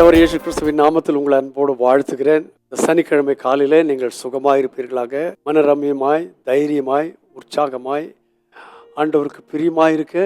ஆண்டவர் இயேசு கிறிஸ்துவின் நாமத்தில் உங்களை அன்போடு வாழ்த்துகிறேன். சனிக்கிழமை காலையிலே நீங்கள் சுகமாயிருப்பீர்களாக. மனரம்யமாய் தைரியமாய் உற்சாகமாய். ஆண்டவருக்கு பிரியமாயிருக்க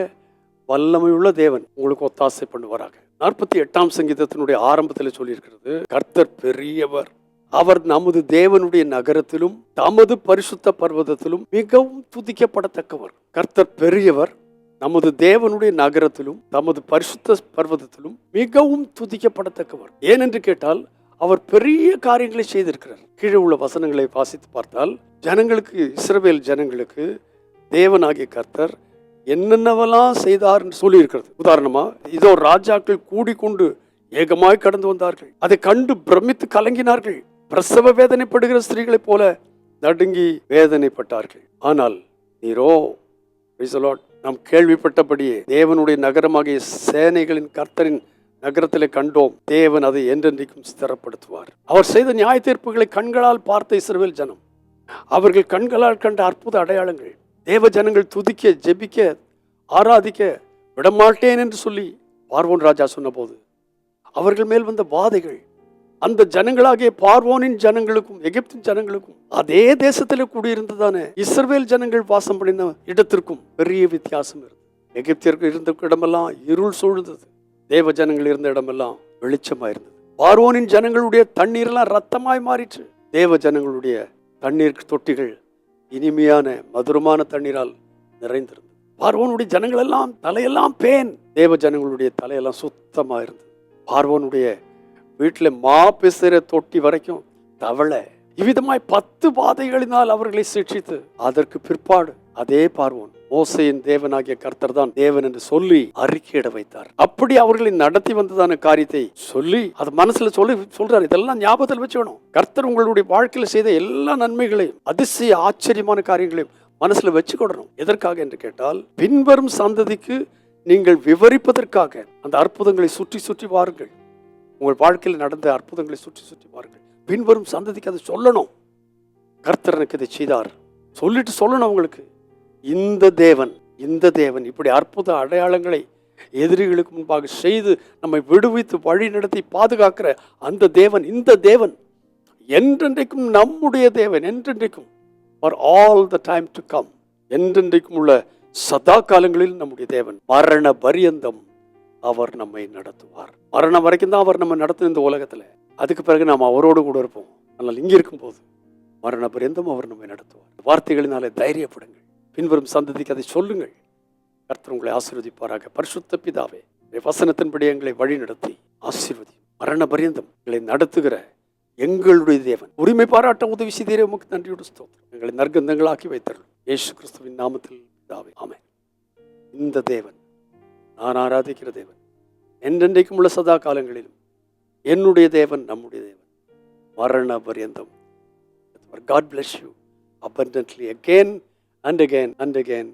வல்லமையுள்ள தேவன் உங்களுக்கு ஒத்தாசை பண்ணுவாராக. நாற்பத்தி எட்டாம் சங்கீதத்தினுடைய ஆரம்பத்தில் சொல்லியிருக்கிறது கர்த்தர் பெரியவர். அவர் நமது தேவனுடைய நகரத்திலும் தமது பரிசுத்த பர்வதத்திலும் மிகவும் துதிக்கப்படத்தக்கவர். கர்த்தர் பெரியவர். நமது தேவனுடைய நகரத்திலும் தமது பரிசுத்த பர்வதத்திலும் மிகவும் துதிக்கப்படத்தக்கவர். ஏனென்று கேட்டால் அவர் பெரிய காரியங்களை செய்திருக்கிறார். கீழே உள்ள வசனங்களை வாசித்து பார்த்தால் ஜனங்களுக்கு இஸ்ரவேல் ஜனங்களுக்கு தேவனாகிய கர்த்தர் என்னென்னவெல்லாம் செய்தார் என்று சொல்லியிருக்கிறது. உதாரணமா இதோ ராஜாக்கள் கூடிக்கொண்டு ஏகமாய் கடந்து வந்தார்கள். அதை கண்டு பிரமித்து கலங்கினார்கள். பிரசவ வேதனைப்படுகிற ஸ்திரீகளைப் போல நடுங்கி வேதனைப்பட்டார்கள். ஆனால் நீரோ ரிசலாட். நாம் கேள்விப்பட்டபடியே தேவனுடைய நகரமாகிய சேனைகளின் கர்த்தரின் நகரத்திலே கண்டோம். தேவன் அதை என்றென்றைக்கும் ஸ்திரப்படுத்துவார். அவர் செய்த நியாய தீர்ப்புகளை கண்களால் பார்த்த இஸ்ரவேல் ஜனம். அவர்கள் கண்களால் கண்ட அற்புத அடையாளங்கள். தேவ ஜனங்கள் துதிக்க ஜெபிக்க ஆராதிக்க விடமாட்டேன் என்று சொல்லி பார்வோன் ராஜா சொன்னபோது அவர்கள் மேல் வந்த வாதைகள் அந்த ஜனங்களாகிய பார்வோனின் ஜனங்களுக்கும் எகிப்தின் ஜனங்களுக்கும் அதே தேசத்தில் கூடியிருந்ததான இஸ்ரவேல் ஜனங்கள் வாசம் பண்ணின இடத்திற்கும் பெரிய வித்தியாசம் இருந்தது. எகிப்திற்கு இருந்த இடமெல்லாம் இருள் சூழ்ந்தது. தேவ ஜனங்கள் இருந்த இடமெல்லாம் வெளிச்சமாக இருந்தது பார்வோனின் ஜனங்களுடைய தண்ணீரெல்லாம் ரத்தமாய் மாறிச்சு தேவ ஜனங்களுடைய தண்ணீர் தொட்டிகள் இனிமையான மதுரமான தண்ணீரால் நிறைந்திருந்தது. பார்வோனுடைய ஜனங்கள் எல்லாம் தலையெல்லாம் பேன். தேவ ஜனங்களுடைய தலையெல்லாம் சுத்தமாக இருந்தது பார்வோனுடைய வீட்டில் மா பிசுற தொட்டி வரைக்கும் தவளை. இவ்விதமாய் பத்து பாதைகளினால் அவர்களை சிக்ஷித்து அதற்கு பிற்பாடு அதே பார்வோன் மோசையின் தேவனாகிய கர்த்தர் தான் தேவன் என்று சொல்லி அறிக்கையிட வைத்தார். அப்படி அவர்களை நடத்தி வந்ததான காரியத்தை சொல்லி அது மனசுல சொல்லி சொல்றாரு. இதெல்லாம் ஞாபகத்தில் வச்சுக்கணும். கர்த்தர் உங்களுடைய வாழ்க்கையில் செய்த எல்லா நன்மைகளையும் அதிசய ஆச்சரியமான காரியங்களையும் மனசுல வச்சுக்கொடணும். எதற்காக என்று கேட்டால் பின்வரும் சந்ததிக்கு நீங்கள் விவரிப்பதற்காக. அந்த அற்புதங்களை சுற்றி சுற்றி வாருங்கள். உங்கள் வாழ்க்கையில் நடந்த அற்புதங்களை சுற்றி சுற்றி பாருங்கள். பின்வரும் சந்ததிக்கு அதை சொல்லணும். கர்த்தர் எனக்கு இதை செய்தார். சொல்லிட்டு சொல்லணும் அவங்களுக்கு இந்த தேவன் இந்த தேவன் இப்படி அற்புத அடையாளங்களை எதிரிகளுக்கு முன்பாக செய்து நம்மை விடுவித்து வழி நடத்தி பாதுகாக்கிற அந்த தேவன் இந்த தேவன் என்றென்றைக்கும் நம்முடைய தேவன் என்றென்றைக்கும் for all the time to come என்றென்றைக்கும் உள்ள சதா காலங்களில் நம்முடைய தேவன். மரண பரியந்தம். அவர் நம்மை நடத்துவார். மரணம் வரைக்கும் தான் அவர் நம்ம நடத்தும் இந்த உலகத்தில். அதுக்கு பிறகு நாம் அவரோடு கூட இருப்போம். ஆனால் இங்கே இருக்கும்போது மரண பரியந்தம் அவர் நம்மை நடத்துவார். வார்த்தைகளினாலே தைரியப்படுங்கள். பின்வரும் சந்ததிக்கு அதை சொல்லுங்கள். கர்த்தர் உங்களை ஆசீர்வதிப்பாராக. பரிசுத்த பிதாவே வசனத்தின்படி எங்களை வழி நடத்தி ஆசீர்வதி. மரண பரியந்தம் எங்களை நடத்துகிற எங்களுடைய தேவன். உரிமை பாராட்ட உதவி செய்தே உமக்கு நன்றியோடு ஸ்தோத்திரம். எங்களை நற்கந்தங்களாக்கி வைத்தருளும். ஏசு கிறிஸ்துவின் நாமத்தில் பிதாவே ஆமே இந்த தேவன் நான் ஆராதிக்கிற தேவன். என்றென்றைக்கும் உள்ள சதா காலங்களிலும் என்னுடைய தேவன் நம்முடைய தேவன். மரண பரியந்தம் God bless you abundantly again and again and again.